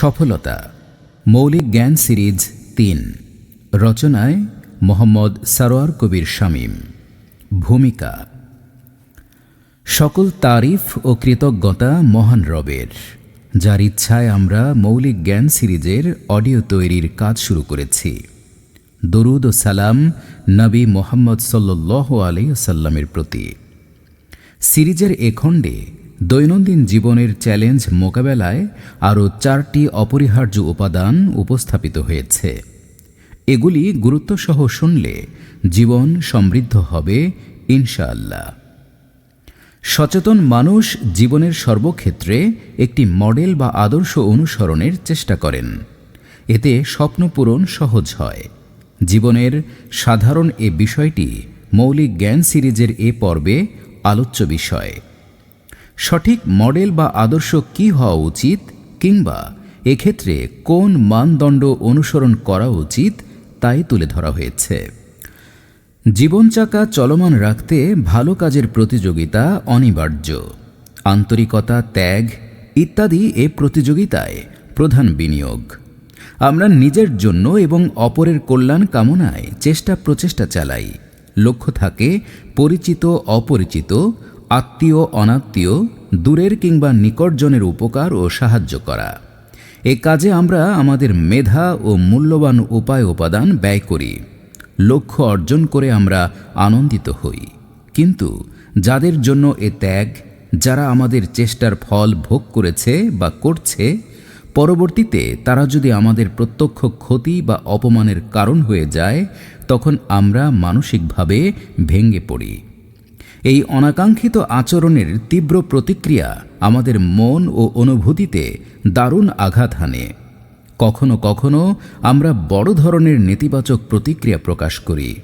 সফলতা। মৌলিক জ্ঞান সিরিজ তিন। রচনায় মোহাম্মদ সারোয়ার কবির শামীম। ভূমিকা। সকল তারিফ ও কৃতজ্ঞতা মহান রবের। যার ইচ্ছায় আমরা মৌলিক জ্ঞান সিরিজের অডিও তৈরির কাজ শুরু করেছি। দরুদ ও সালাম নবী মোহাম্মদ সাল্লাহ আলাইসাল্লামের প্রতি। সিরিজের এ খণ্ডে দৈনন্দিন জীবনের চ্যালেঞ্জ মোকাবেলায় আরও চারটি অপরিহার্য উপাদান উপস্থাপিত হয়েছে। এগুলি গুরুত্বসহ শুনলে জীবন সমৃদ্ধ হবে, ইনশাআল্লাহ। সচেতন মানুষ জীবনের সর্বক্ষেত্রে একটি মডেল বা আদর্শ অনুসরণের চেষ্টা করেন। এতে স্বপ্ন পূরণ সহজ হয়। জীবনের সাধারণ এ বিষয়টি মৌলিক জ্ঞান সিরিজের এ পর্বে আলোচ্য বিষয়। সঠিক মডেল বা আদর্শ কি হওয়া উচিত কিংবা এক্ষেত্রে কোন মানদণ্ড অনুসরণ করা উচিত তাই তুলে ধরা হয়েছে। জীবন চাকা চলমান রাখতে ভালো কাজের প্রতিযোগিতা অনিবার্য। আন্তরিকতা, ত্যাগ ইত্যাদি এ প্রতিযোগিতায় প্রধান বিনিয়োগ। আমরা নিজের জন্য এবং অপরের কল্যাণ কামনায় চেষ্টা প্রচেষ্টা চালাই। লক্ষ্য থাকে পরিচিত অপরিচিত আত্মীয়, অনাত্মীয়, দূরের কিংবা নিকটজনের উপকার ও সাহায্য করা। এ কাজে আমরা আমাদের মেধা ও মূল্যবান উপায় উপাদান ব্যয় করি। লক্ষ্য অর্জন করে আমরা আনন্দিত হই। কিন্তু যাদের জন্য এ ত্যাগ, যারা আমাদের চেষ্টার ফল ভোগ করেছে বা করছে, পরবর্তীতে তারা যদি আমাদের প্রত্যক্ষ ক্ষতি বা অপমানের কারণ হয়ে যায়, তখন আমরা মানসিকভাবে ভেঙে পড়ি। এই অনাকাঙ্ক্ষিত আচরণের তীব্র প্রতিক্রিয়া আমাদের মন ও অনুভূতিতে দারুণ আঘাত হানে। কখনো কখনো আমরা বড় ধরনের নেতিবাচক প্রতিক্রিয়া প্রকাশ করি।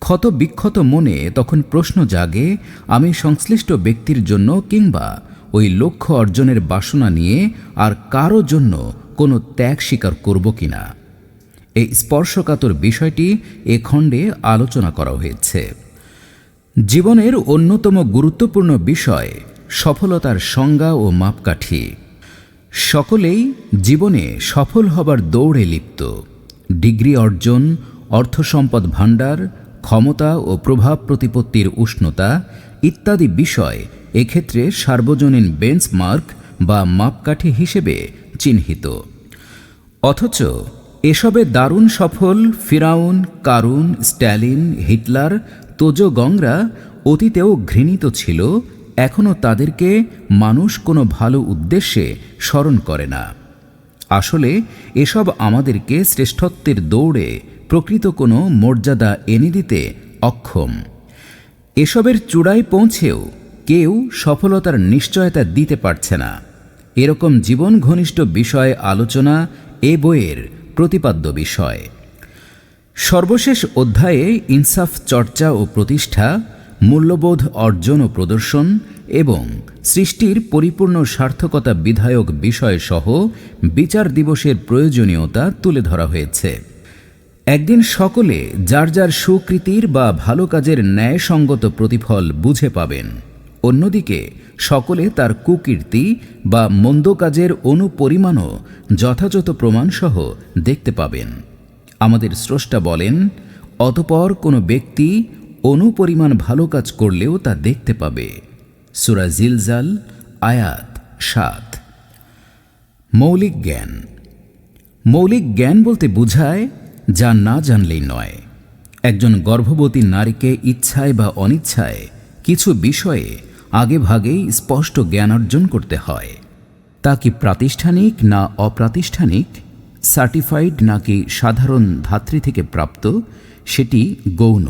ক্ষত বিক্ষত মনে তখন প্রশ্ন জাগে, আমি সংশ্লিষ্ট ব্যক্তির জন্য কিংবা ওই লক্ষ্য অর্জনের বাসনা নিয়ে আর কারও জন্য কোনো ত্যাগ স্বীকার করব কিনা? এই স্পর্শকাতর বিষয়টি এ খণ্ডে আলোচনা করা হয়েছে। জীবনের অন্যতম গুরুত্বপূর্ণ বিষয় সফলতার সংজ্ঞা ও মাপকাঠি। সকলেই জীবনে সফল হবার দৌড়ে লিপ্ত। ডিগ্রি অর্জন অর্থ সম্পদ ভাণ্ডার, ক্ষমতা ও প্রভাব প্রতিপত্তির উষ্ণতা ইত্যাদি বিষয় এক্ষেত্রে সার্বজনীন বেঞ্চমার্ক বা মাপকাঠি হিসেবে চিহ্নিত। অথচ এসবে দারুণ সফল ফিরাউন, কারুন, স্ট্যালিন, হিটলার তোজো গংরা অতীতেও ঘৃণিত ছিল, এখনও তাদেরকে মানুষ কোনো ভালো উদ্দেশ্যে স্মরণ করে না। আসলে এসব আমাদেরকে শ্রেষ্ঠত্বের দৌড়ে প্রকৃত কোনো মর্যাদা এনে দিতে অক্ষম। এসবের চূড়ায় পৌঁছেও কেউ সফলতার নিশ্চয়তা দিতে পারছে না। এরকম জীবন ঘনিষ্ঠ বিষয় আলোচনা এ বইয়ের প্রতিপাদ্য বিষয়। সর্বশেষ অধ্যায়ে ইনসাফ চর্চা ও প্রতিষ্ঠা, মূল্যবোধ অর্জন ও প্রদর্শন এবং সৃষ্টির পরিপূর্ণ সার্থকতা বিধায়ক বিষয়সহ বিচার দিবসের প্রয়োজনীয়তা তুলে ধরা হয়েছে। একদিন সকলে যার যার সুকৃতির বা ভালো কাজের ন্যায়সঙ্গত প্রতিফল বুঝে পাবেন, অন্যদিকে সকলে তার কুকীর্তি বা মন্দ কাজের অনুপরিমাণও যথাযথ প্রমাণসহ দেখতে পাবেন। আমাদের স্রষ্টা বলেন, অতপর কোনো ব্যক্তি অনুপরিমাণ ভালো কাজ করলেও তা দেখতে পাবে। সুরা জিলজাল, আয়াত সাত। মৌলিক জ্ঞান। মৌলিক জ্ঞান বলতে বোঝায়, যা না জানলেই নয়। একজন গর্ভবতী নারীকে ইচ্ছায় বা অনিচ্ছায় কিছু বিষয়ে আগে ভাগেই স্পষ্ট জ্ঞান অর্জন করতে হয়। তা কি প্রাতিষ্ঠানিক না অপ্রাতিষ্ঠানিক? সার্টিফাইড নাকি সাধারণ ধাত্রী থেকে প্রাপ্ত, সেটি গৌণ।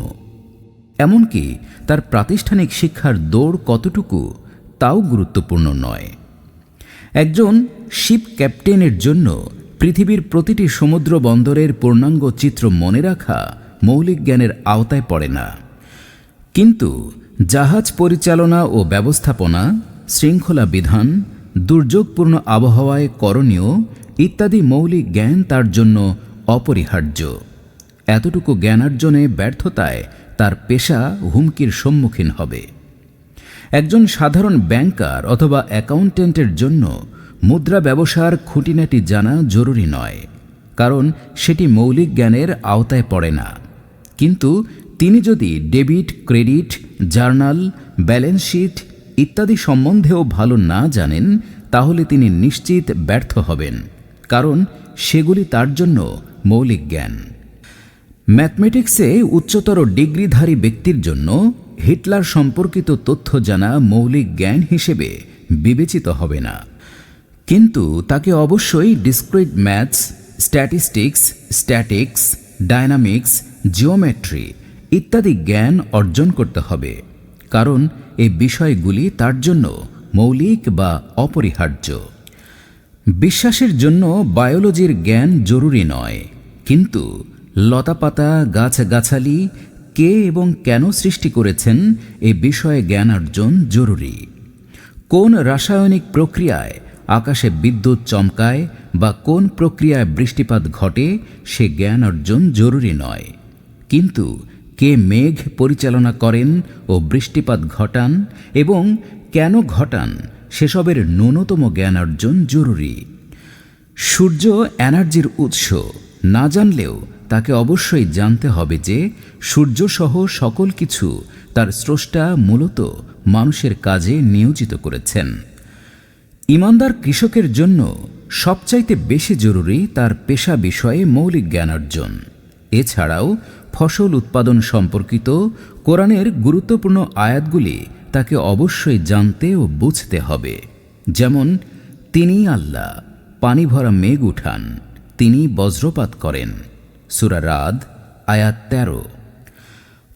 এমনকি তার প্রাতিষ্ঠানিক শিক্ষার দৌড় কতটুকু, তাও গুরুত্বপূর্ণ নয়। একজন শিপ ক্যাপ্টেনের জন্য পৃথিবীর প্রতিটি সমুদ্র বন্দরের পূর্ণাঙ্গ চিত্র মনে রাখা মৌলিক জ্ঞানের আওতায় পড়ে না। কিন্তু জাহাজ পরিচালনা ও ব্যবস্থাপনা, শৃঙ্খলা বিধান, দুর্যোগপূর্ণ আবহাওয়ায় করণীয় ইত্যাদি মৌলিক জ্ঞান তার জন্য অপরিহার্য। এতটুকু জ্ঞানার্জনে ব্যর্থতায় তার পেশা হুমকির সম্মুখীন হবে। একজন সাধারণ ব্যাংকার অথবা অ্যাকাউন্টেন্টের জন্য মুদ্রা ব্যবসার খুঁটিনাটি জানা জরুরি নয়, কারণ সেটি মৌলিক জ্ঞানের আওতায় পড়ে না। কিন্তু তিনি যদি debit, credit, journal, balance sheet ইত্যাদি সম্বন্ধেও ভালো না জানেন, তাহলে তিনি নিশ্চিত ব্যর্থ হবেন। কারণ সেগুলি তার জন্য মৌলিক জ্ঞান। ম্যাথমেটিক্সে উচ্চতর ডিগ্রিধারী ব্যক্তির জন্য হিটলার সম্পর্কিত তথ্য জানা মৌলিক জ্ঞান হিসেবে বিবেচিত হবে না। কিন্তু তাকে অবশ্যই discrete maths, statistics, statics, dynamics, geometry ইত্যাদি জ্ঞান অর্জন করতে হবে। কারণ এই বিষয়গুলি তার জন্য মৌলিক বা অপরিহার্য। বিশ্বাসের জন্য বায়োলজির জ্ঞান জরুরি নয়। কিন্তু লতাপাতা, গাছগাছালি, কে এবং কেন সৃষ্টি করেছেন এ বিষয়ে জ্ঞান অর্জন জরুরি। কোন রাসায়নিক প্রক্রিয়ায় আকাশে বিদ্যুৎ চমকায় বা কোন প্রক্রিয়ায় বৃষ্টিপাত ঘটে, সে জ্ঞান অর্জন জরুরি নয়। কিন্তু কে মেঘ পরিচালনা করেন ও বৃষ্টিপাত ঘটান এবং কেন ঘটান সেসবের ন্যূনতম জ্ঞান অর্জন জরুরি। সূর্য এনার্জির উৎস। না জানলেও তাকে অবশ্যই জানতে হবে যে সূর্যসহ সকল কিছু তার স্রষ্টা মূলত মানুষের কাজে নিয়োজিত করেছেন। ইমানদার কৃষকের জন্য সবচাইতে বেশি জরুরি তার পেশা বিষয়ে মৌলিক জ্ঞান অর্জন এছাড়াও ফসল উৎপাদন সম্পর্কিত কোরআনের গুরুত্বপূর্ণ আয়াতগুলি তাকে অবশ্যই জানতে ও বুঝতে হবে। যেমন, তিনি আল্লাহ, পানি ভরা মেঘ উঠান, তিনি বজ্রপাত করেন। সুরা রাদ, আয়াত তেরো।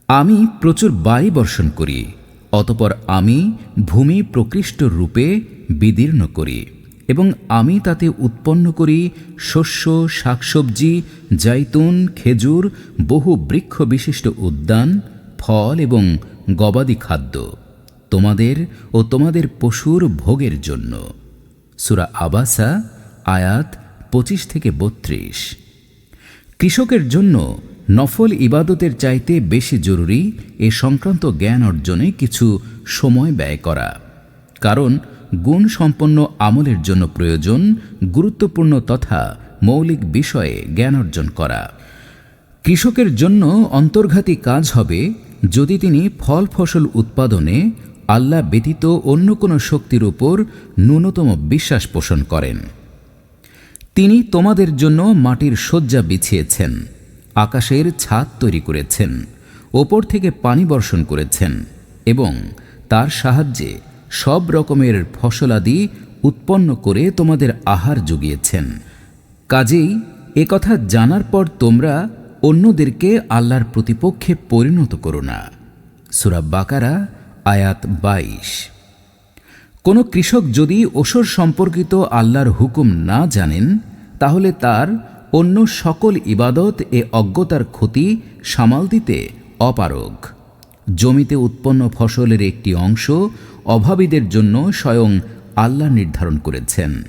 আমি প্রচুর বায়ু বর্ষণ করি, অতপর আমি ভূমি প্রকৃষ্ট রূপে বিদীর্ণ করি এবং আমি তাতে উৎপন্ন করি শস্য, শাকসবজি জাইতুন খেজুর, বহু বৃক্ষ বিশিষ্ট উদ্যান, ফল এবং গবাদি খাদ্য। তোমাদের ও তোমাদের পশুর ভোগের জন্য। সুরা আবাসা, আয়াত পঁচিশ থেকে বত্রিশ। কৃষকের জন্য নফল ইবাদতের চাইতে বেশি জরুরি এ সংক্রান্ত জ্ঞান অর্জনে কিছু সময় ব্যয় করা। কারণ গুণ সম্পন্ন আমলের জন্য প্রয়োজন গুরুত্বপূর্ণ তথা মৌলিক বিষয়ে জ্ঞান অর্জন করা। কৃষকের জন্য অন্তর্ঘাতী কাজ হবে যদি তিনি ফল ফসল উৎপাদনে আল্লাহ ব্যতীত অন্য কোনো শক্তির উপর ন্যূনতম বিশ্বাস পোষণ করেন। তিনি তোমাদের জন্য মাটির শয্যা বিছিয়েছেন, আকাশের ছাদ তৈরি করেছেন, ওপর থেকে পানি বর্ষণ করেছেন এবং তার সাহায্যে সব রকমের ফসলাদি উৎপন্ন করে তোমাদের আহার জুগিয়েছেন। কাজেই একথা জানার পর তোমরা অন্যদেরকে আল্লাহর প্রতিপক্ষে পরিণত করো না। সুরা বাকারা আয়াত বাইশ। কোনো কৃষক যদি ওসর সম্পর্কিত আল্লাহর হুকুম না জানেন, তাহলে তার অন্য সকল ইবাদত এ অজ্ঞতার ক্ষতি সামাল দিতে অপারগ। জমিতে উৎপন্ন ফসলের একটি অংশ অভাবীদের জন্য স্বয়ং আল্লাহ নির্ধারণ করেছেন।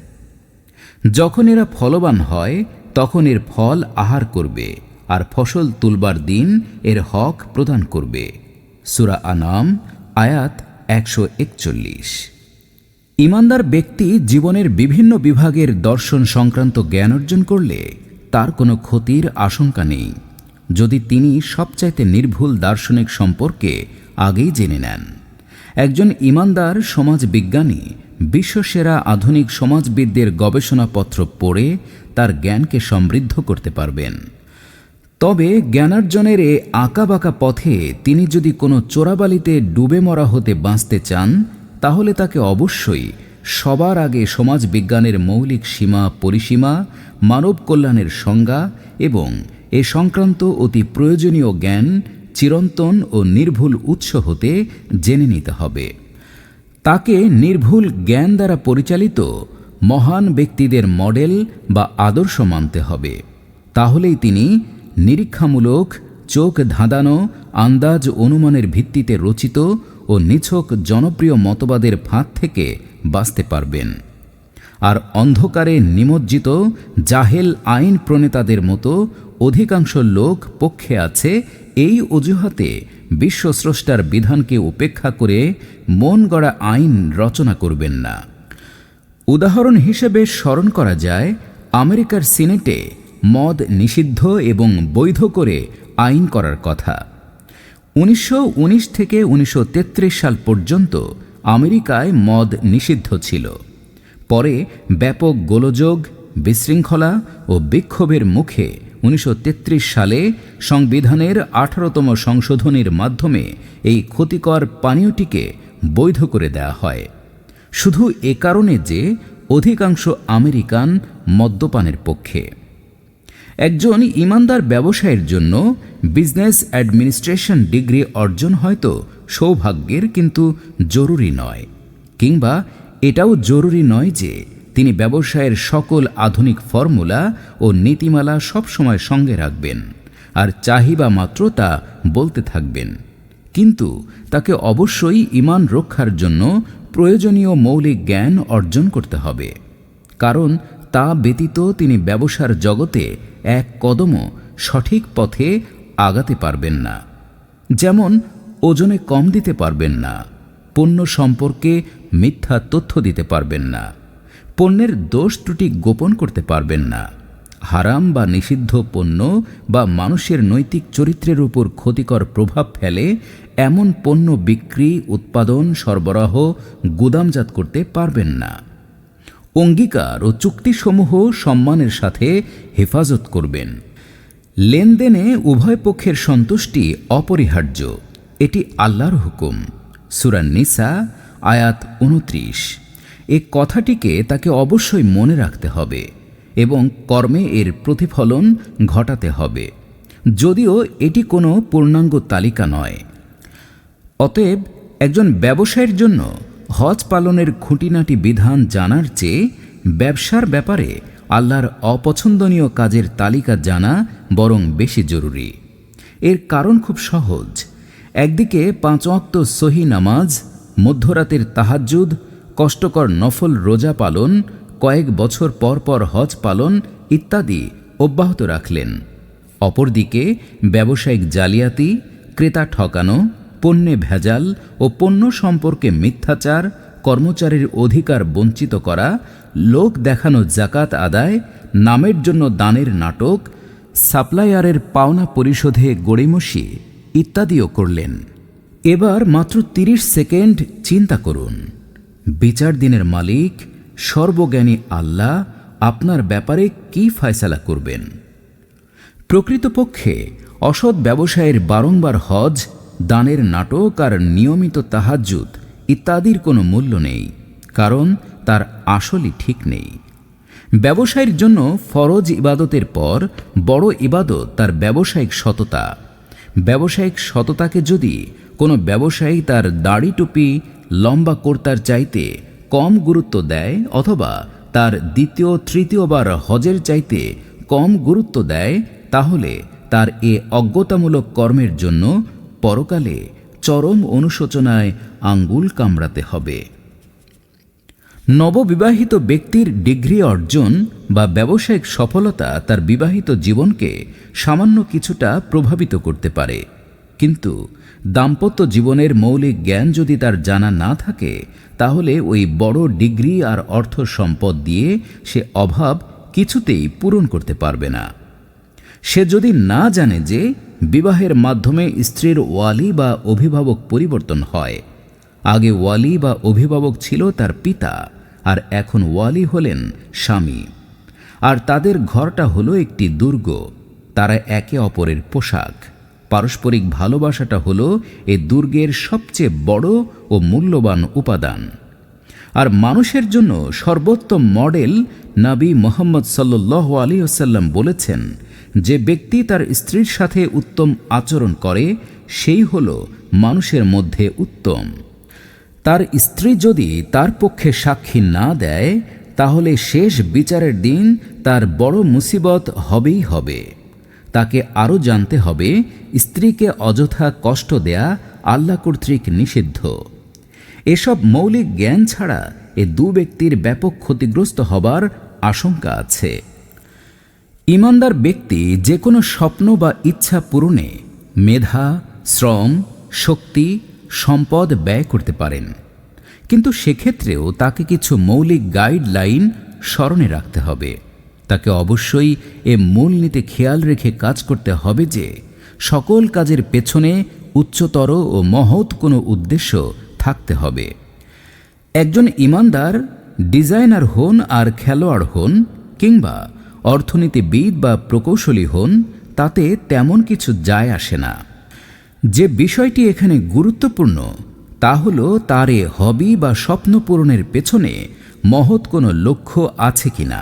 যখন এরা ফলবান হয়, তখন এর ফল আহার করবে, আর ফসল তুলবার দিন এর হক প্রদান করবে। সুরা আনাম আয়াত একশো একচল্লিশ। ইমানদার ব্যক্তি জীবনের বিভিন্ন বিভাগের দর্শন সংক্রান্ত জ্ঞান অর্জন করলে তার কোনো ক্ষতির আশঙ্কা নেই। যদি তিনি সবচাইতে নির্ভুল দার্শনিক সম্পর্কে আগেই জেনে নেন। একজন ইমানদার সমাজ বিজ্ঞানী বিশ্বসেরা আধুনিক সমাজবিদদের গবেষণাপত্র পড়ে তার জ্ঞানকে সমৃদ্ধ করতে পারবেন। তবে জ্ঞানার্জনের এ আঁকাবাঁকা পথে তিনি যদি কোনো চোরাবালিতে ডুবে মরা হতে বাঁচতে চান, তাহলে তাকে অবশ্যই সবার আগে সমাজ বিজ্ঞানের মৌলিক সীমা পরিসীমা, মানব কল্যাণের সংজ্ঞা এবং এ সংক্রান্ত অতি প্রয়োজনীয় জ্ঞান চিরন্তন ও নির্ভুল উৎস হতে জেনে নিতে হবে। তাকে নির্ভুল জ্ঞান দ্বারা পরিচালিত মহান ব্যক্তিদের মডেল বা আদর্শ মানতে হবে। তাহলেই তিনি নিরীক্ষামূলক, চোখ ধাঁধানো, আন্দাজ অনুমানের ভিত্তিতে রচিত ও নিছক জনপ্রিয় মতবাদের ফাঁদ থেকে বাঁচতে পারবেন। আর অন্ধকারে নিমজ্জিত, জাহেল আইন প্রণেতাদের মতো অধিকাংশ লোক পক্ষে আছে এই অজুহাতে বিশ্বস্রষ্টার বিধানকে উপেক্ষা করে মন গড়া আইন রচনা করবেন না। উদাহরণ হিসেবে স্মরণ করা যায়, আমেরিকার সিনেটে মদ নিষিদ্ধ এবং বৈধ করে আইন করার কথা। উনিশশো উনিশ থেকে উনিশশো তেত্রিশ সাল পর্যন্ত আমেরিকায় মদ নিষিদ্ধ ছিল। পরে ব্যাপক গোলযোগ, বিশৃঙ্খলা ও বিক্ষোভের মুখে উনিশশো তেত্রিশ সালে সংবিধানের আঠারোতম সংশোধনীর মাধ্যমে এই ক্ষতিকর পানীয়টিকে বৈধ করে দেয়া হয়। শুধু এ কারণে যে অধিকাংশ আমেরিকান মদ্যপানের পক্ষে। একজন ইমানদার ব্যবসায়ের জন্য বিজনেস অ্যাডমিনিস্ট্রেশন ডিগ্রি অর্জন হয়তো সৌভাগ্যের কিন্তু জরুরি নয়। কিংবা এটাও জরুরি নয় যে তিনি ব্যবসায়ের সকল আধুনিক ফর্মুলা ও নীতিমালা সবসময় সঙ্গে রাখবেন আর চাহিবা মাত্র তা বলতে থাকবেন। কিন্তু তাকে অবশ্যই ইমান রক্ষার জন্য প্রয়োজনীয় মৌলিক জ্ঞান অর্জন করতে হবে। কারণ তা ব্যতীত তিনি ব্যবসার জগতে এক কদমও সঠিক পথে আগাতে পারবেন না। যেমন, ওজনে কম দিতে পারবেন না, পণ্য সম্পর্কে মিথ্যা তথ্য দিতে পারবেন না, পণ্যের দোষ ত্রুটি গোপন করতে পারবেন না, হারাম বা নিষিদ্ধ পণ্য বা মানুষের নৈতিক চরিত্রের উপর ক্ষতিকর প্রভাব ফেলে এমন পণ্য বিক্রি, উৎপাদন, সরবরাহ, গুদামজাত করতে পারবেন না। অঙ্গীকার ও চুক্তিসমূহ সম্মানের সাথে হেফাজত করবেন। লেনদেনে উভয় পক্ষের সন্তুষ্টি অপরিহার্য। এটি আল্লাহর হুকুম। নিসা, আয়াত উনত্রিশ। এ কথাটিকে তাকে অবশ্যই মনে রাখতে হবে এবং কর্মে এর প্রতিফলন ঘটাতে হবে। যদিও এটি কোনো পূর্ণাঙ্গ তালিকা নয়। অতএব একজন ব্যবসায়ের জন্য হজ পালনের খুঁটিনাটি বিধান জানার চেয়ে ব্যবসার ব্যাপারে আল্লাহর অপছন্দনীয় কাজের তালিকা জানা বরং বেশি জরুরি। এর কারণ খুব সহজ। একদিকে পাঁচ অক্ত সহি নামাজ, মধ্যরাতের তাহাজ্জুদ, কষ্টকর নফল রোজা পালন, কয়েক বছর পর পর হজ পালন ইত্যাদি অব্যাহত রাখলেন। অপরদিকে ব্যবসায়িক জালিয়াতি, ক্রেতা ঠকানো পণ্যে ভেজাল ও পণ্য সম্পর্কে মিথ্যাচার, কর্মচারীর অধিকার বঞ্চিত করা, লোক দেখানো জাকাত আদায়, নামের জন্য দানের নাটক, সাপ্লায়ারের পাওনা পরিশোধে গড়িমসি ইত্যাদিও করলেন। এবার মাত্র ৩০ সেকেন্ড চিন্তা করুন। বিচার দিনের মালিক, সর্বজ্ঞানী আল্লাহ আপনার ব্যাপারে কি ফয়সালা করবেন? প্রকৃতপক্ষে অসৎ ব্যবসায়ের বারংবার হজ দানের নাটক আর নিয়মিত তাহাজ্জুদ ইত্যাদির কোনো মূল্য নেই, কারণ তার আসলই ঠিক নেই। ব্যবসায়ের জন্য ফরজ ইবাদতের পর বড় ইবাদত তার ব্যবসায়িক সততা। ব্যবসায়িক সততাকে যদি কোনো ব্যবসায়ী তার দাড়ি টুপি লম্বা কর্তার চাইতে কম গুরুত্ব দেয় অথবা তার দ্বিতীয় তৃতীয়বার হজের চাইতে কম গুরুত্ব দেয়, তাহলে তার এ অজ্ঞতামূলক কর্মের জন্য পরকালে চরম অনুশোচনায় আঙ্গুল কামড়াতে হবে। নববিবাহিত ব্যক্তির ডিগ্রি অর্জন বা ব্যবসায়িক সফলতা তার বিবাহিত জীবনকে সামান্য কিছুটা প্রভাবিত করতে পারে। কিন্তু দাম্পত্য জীবনের মৌলিক জ্ঞান যদি তার জানা না থাকে, তাহলে ওই বড় ডিগ্রি আর অর্থ সম্পদ দিয়ে সে অভাব কিছুতেই পূরণ করতে পারবে না। সে যদি না জানে যে বিবাহের মাধ্যমে স্ত্রীর ওয়ালি বা অভিভাবক পরিবর্তন হয়। আগে ওয়ালি বা অভিভাবক ছিল তার পিতা, আর এখন ওয়ালি হলেন স্বামী। আর তাদের ঘরটা হলো একটি দুর্গ। তারা একে অপরের পোশাক। পারস্পরিক ভালোবাসাটা হলো এ দুর্গের সবচেয়ে বড় ও মূল্যবান উপাদান। আর মানুষের জন্য সর্বোত্তম মডেল নাবী মোহাম্মদ সাল্লাহ আলী আসাল্লাম বলেছেন যে ব্যক্তি তার স্ত্রীর সাথে উত্তম আচরণ করে, সেই হল মানুষের মধ্যে উত্তম। তার স্ত্রী যদি তার পক্ষে সাক্ষী না দেয়, তাহলে শেষ বিচারের দিন তার বড় মুসিবত হবেই হবে। তাকে আরও জানতে হবে, স্ত্রীকে অযথা কষ্ট দেয়া আল্লাহ কর্তৃক নিষিদ্ধ। এসব মৌলিক জ্ঞান ছাড়া এ দু ব্যক্তির ব্যাপক ক্ষতিগ্রস্ত হবার আশঙ্কা আছে। ইমানদার ব্যক্তি যে কোনো স্বপ্ন বা ইচ্ছা পূরণে মেধা, শ্রম, শক্তি, সম্পদ ব্যয় করতে পারেন। কিন্তু সেক্ষেত্রেও তাকে কিছু মৌলিক গাইডলাইন স্মরণে রাখতে হবে। তাকে অবশ্যই এ মূলনীতি খেয়াল রেখে কাজ করতে হবে যে সকল কাজের পেছনে উচ্চতর ও মহৎ কোনো উদ্দেশ্য থাকতে হবে। একজন ইমানদার ডিজাইনার হন আর খেলোয়াড় হন কিংবা অর্থনীতিবিদ বা প্রকৌশলী হন, তাতে তেমন কিছু যায় আসে না। যে বিষয়টি এখানে গুরুত্বপূর্ণ, তা হল তার এ হবি বা স্বপ্ন পূরণের পেছনে মহৎ কোনো লক্ষ্য আছে কিনা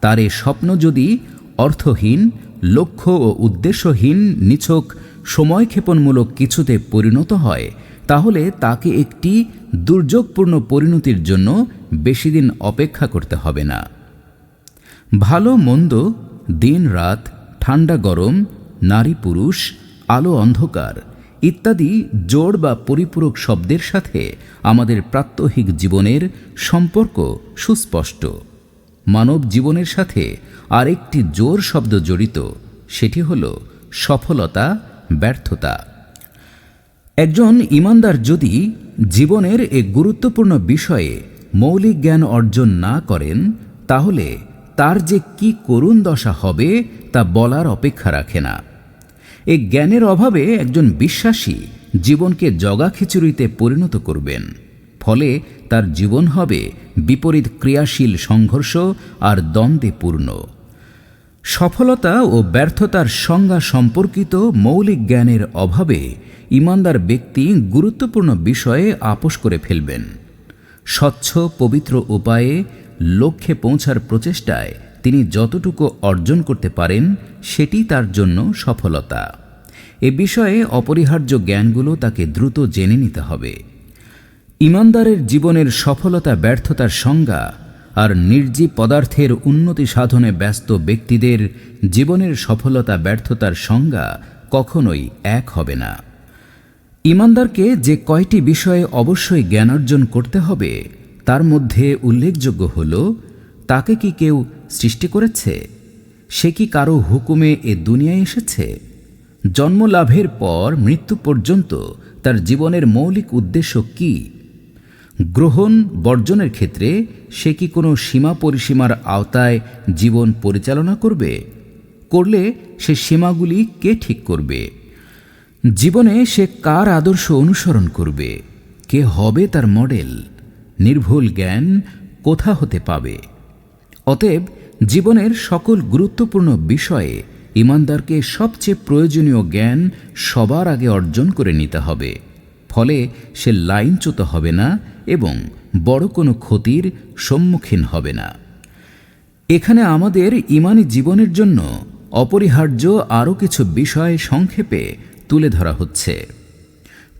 তার এ স্বপ্ন যদি অর্থহীন, লক্ষ্য ও উদ্দেশ্যহীন, নিছক, সময়ক্ষেপণমূলক কিছুতে পরিণত হয়, তাহলে তাকে একটি দুর্যোগপূর্ণ পরিণতির জন্য বেশি দিন অপেক্ষা করতে হবে না। ভালো মন্দ, দিন রাত, ঠান্ডা গরম, নারী পুরুষ, আলো অন্ধকার, ইত্যাদি জোড় বা পরিপূরক শব্দের সাথে আমাদের প্রাত্যহিক জীবনের সম্পর্ক সুস্পষ্ট। মানব জীবনের সাথে আরেকটি জোর শব্দ জড়িত, সেটি হল সফলতা, ব্যর্থতা। একজন ইমানদার যদি জীবনের এ গুরুত্বপূর্ণ বিষয়ে মৌলিক জ্ঞান অর্জন না করেন, তাহলে তার যে কি করুণ দশা হবে তা বলার অপেক্ষা রাখে না। এ জ্ঞানের অভাবে একজন বিশ্বাসী জীবনকে জগা খিচুড়িতে পরিণত করবেন। ফলে তার জীবন হবে বিপরীত ক্রিয়াশীল সংঘর্ষ আর দ্বন্দ্বে পূর্ণ। সফলতা ও ব্যর্থতার সংজ্ঞা সম্পর্কিত মৌলিক জ্ঞানের অভাবে ইমানদার ব্যক্তি গুরুত্বপূর্ণ বিষয়ে আপোষ করে ফেলবেন। স্বচ্ছ, পবিত্র উপায়ে লক্ষ্যে পৌঁছার প্রচেষ্টায় তিনি যতটুকু অর্জন করতে পারেন, সেটি তার জন্য সফলতা। এ বিষয়ে অপরিহার্য জ্ঞানগুলো তাকে দ্রুত জেনে নিতে হবে। ইমানদারের জীবনের সফলতা, ব্যর্থতার সংজ্ঞা আর নির্জীব পদার্থের উন্নতি সাধনে ব্যস্ত ব্যক্তিদের জীবনের সফলতা, ব্যর্থতার সংজ্ঞা কখনোই এক হবে না। ইমানদারকে যে কয়টি বিষয়ে অবশ্যই জ্ঞান অর্জন করতে হবে তার মধ্যে উল্লেখযোগ্য হল, তাকে কি কেউ সৃষ্টি করেছে? সে কি কারও হুকুমে এ দুনিয়ায় এসেছে? জন্মলাভের পর মৃত্যু পর্যন্ত তার জীবনের মৌলিক উদ্দেশ্য কী? গ্রহণ বর্জনের ক্ষেত্রে সে কি কোনো সীমা পরিসীমার আওতায় জীবন পরিচালনা করবে? করলে সে সীমাগুলি কে ঠিক করবে? জীবনে সে কার আদর্শ অনুসরণ করবে? কে হবে তার মডেল? নির্ভুল জ্ঞান কোথা হতে পাবে? অতএব জীবনের সকল গুরুত্বপূর্ণ বিষয়ে ইমানদারকে সবচেয়ে প্রয়োজনীয় জ্ঞান সবার আগে অর্জন করে নিতে হবে। ফলে সে লাইনচ্যুত হবে না এবং বড় কোনো ক্ষতির সম্মুখীন হবে না। এখানে আমাদের ইমানি জীবনের জন্য অপরিহার্য আরও কিছু বিষয় সংক্ষেপে তুলে ধরা হচ্ছে।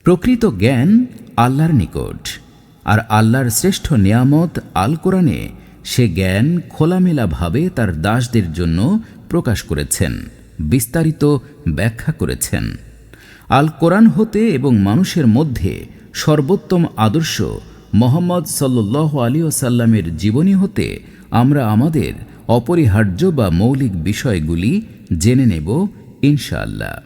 প্রকৃত জ্ঞান আল্লাহর নিকট। আর আল্লাহর শ্রেষ্ঠ নিয়ামত আল কোরআনে সে জ্ঞান খোলামেলাভাবে তার দাসদের জন্য প্রকাশ করেছেন, বিস্তারিত ব্যাখ্যা করেছেন। আল কোরআন হতে এবং মানুষের মধ্যে সর্বোত্তম আদর্শ মোহাম্মদ সাল্লাহ আলী ওসাল্লামের জীবনী হতে আমরা আমাদের অপরিহার্য বা মৌলিক বিষয়গুলি জেনে নেব, ইনশাআল্লাহ।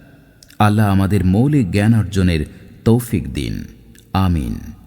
আল্লাহ আমাদের মৌলিক জ্ঞান অর্জনের তৌফিক দিন। আমিন।